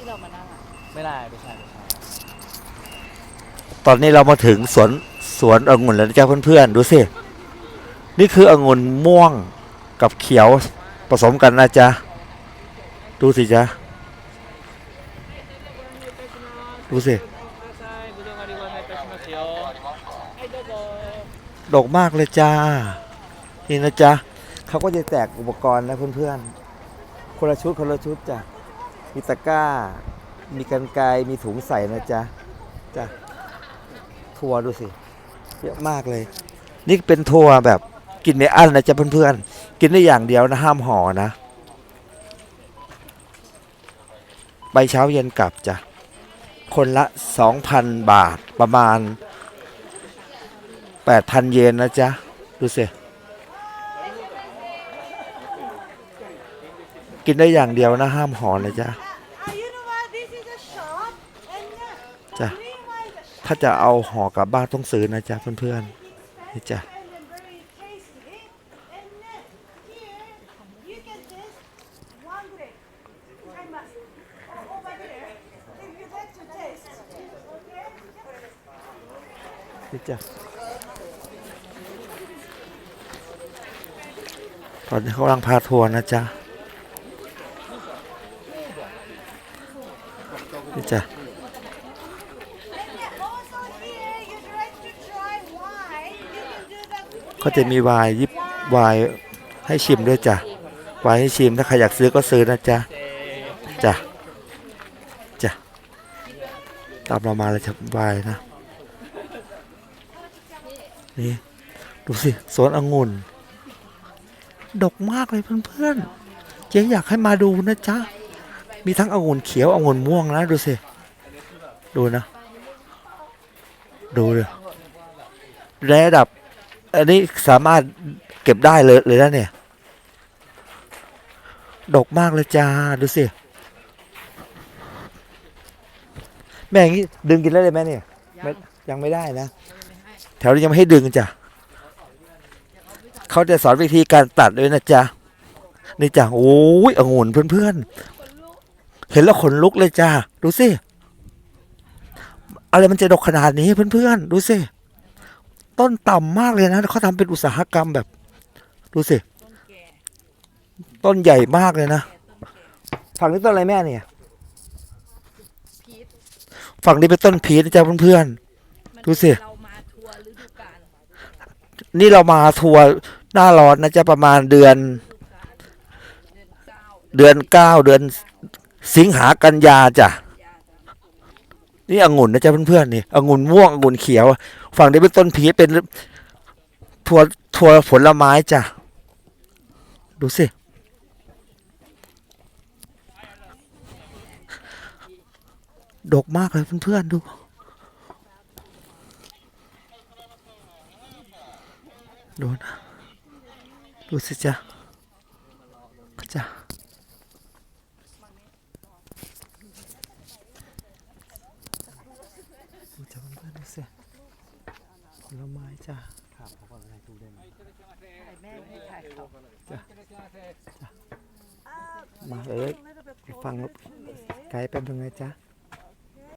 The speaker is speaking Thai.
ที่เรามานั่งไม่ได้ไม่ใช่ไม่ใช่ตอนนี้เรามาถึงสวนสวนองุ่นแล้วนจ้าเพื่อนๆดูสิ นี่คือองุ่นม่วงกับเขียวผสมกันนะจ๊ะ ดูสิจ๊ะ ดูสิดอกมากเลยจ้า นี่นะจ๊ะ เขาก็จะแจกอุปกรณ์นะเพื่อนๆ คนละชุดคนละชุดจ้ะ มีตะกร้า มีกันไกมีถุงใส่นะจ๊ะจ้ะทัวร์ดูสิ เยอะมากเลย นี่เป็นทัวร์แบบกินในอันนะจ๊ะเพื่อนๆ กินได้อย่างเดียวนะ ห้ามห่อนะใบเช้าเย็นกลับจ้ะ คนละ 2,000 บาทประมาณ 8,000 เยนนะจ๊ะ ดูสิ กินได้อย่างเดียวนะห้ามห่อเลยจ้ะจ้ะถ้าจะเอาห่อกลับบ้านต้องซื้อนะจ๊ะเพื่อนๆนี่จ้ะนจ้ะตอนนี้เขากำลังพาทัวร์นะจ๊ะ wine. You can do that. ก็จะมีวน์ยิบวน์ให้ชิมด้วยจ้ะวน์ให้ชิมถ้าใครอยากซื้อก็ซื้อนะจ๊ะจ้ะจ้ะตามเรามาเลยจะวน์นะนี่ดูสิสวนองุ่นดกมากเลยเพื่อนๆเจ๊อยากให้มาดูนะจ๊ะ มีทั้งองุ่นเขียวองุ่นม่วงนะดูสิ ดูนะ ดูเลยระดับ อันนี้สามารถเก็บได้เลยเลยนะเนี่ย ดกมากเลยจ้า ดูสิ แม่อย่างนี้ดึงกินได้เลยไหมเนี่ยไม่ยังไม่ได้นะ แถวนี้ยังไม่ให้ดึงจ้ะเขาจะสอนวิธีการตัดด้วยนะจ๊ะนี่จ้ะโอ้ยองุ่นเพื่อนๆ เห็นแล้วขนลุกเลยจ้า ดูสิ อะไรมันจะดกขนาดนี้เพื่อนๆ ดูสิ ต้นต่ำมากเลยนะเขาทำเป็นอุตสาหกรรมแบบ ดูสิ ต้นใหญ่มากเลยนะฝั่งนี้ต้นอะไรแม่เนี่ย ฝั่งนี้เป็นต้นพีชนะจ๊ะเพื่อนดูสิเรามาทัวร์ฤดูกาลๆนี่เรามาทัวร์หน้าร้อนนะจ๊ะประมาณเดือน เดือนเก้าเดือน สิงหากันยาจ้ะนี่องุ่นนะจ๊ะเพื่อนๆนี่องุ่นม่วงองุ่นเขียว ฝั่งนี้เป็นต้นพีชเป็นถั่วถั่วผลไม้จ้ะดูสิดกมากเลยเพื่อนๆดูดูนะดูสิจ้ะจ้ะ ดูจ้ะเพื่อนๆดูสิผลไม้จ้ะแม่ไม่ถ่ายเขามาเลยไปฟังไกด์เป็นยังไงจ๊ะ